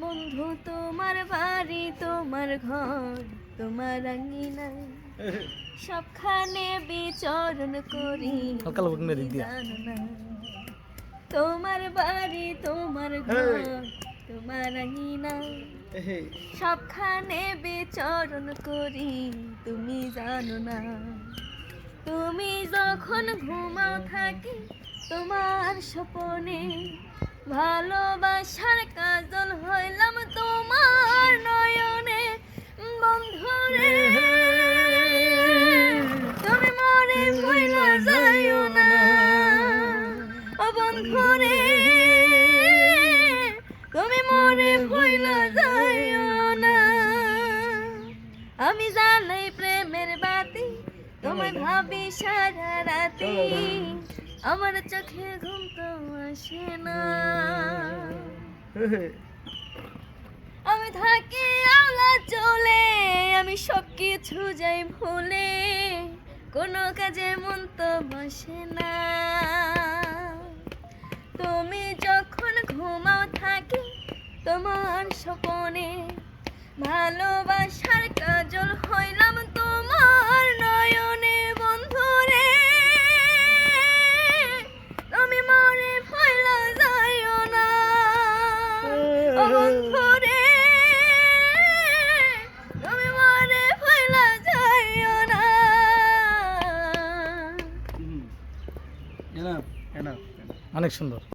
বন্ধু তোমার বাড়ি তোমার ঘর তোমার আঙ্গিনা সবখানে বিচরণ করি তোমার বাড়ি তোমার ঘর তোমার আঙ্গিনা সবখানে বিচরণ করি তুমি জানো না তুমি যখন ঘুমাও থাকি তোমার স্বপনে ভালোবাসার কাজল হইলাম তোমার নয়নে। বন্ধুরে, তুমি মরে ভুইলা যাইও না। ও বন্ধুরে, তুমি মরে ভুইলা যাইও না। আমি জানাই প্রেমের বাতি, তোমায় ভাবি সারা রাতি। আমার চোখে ঘুম তো আসে না। আমি থাকি আওলা চলে আমি সব কিছু যাই ভুলে। কোনো কাজে মন তো বসে না। তুমি যখন ঘুমাও থাকি তোমার স্বপনে, ভালোবাসার কাজল হইলাম বন্ধুরে তুমি মরে ভয়লা যাইও না। অনেক সুন্দর।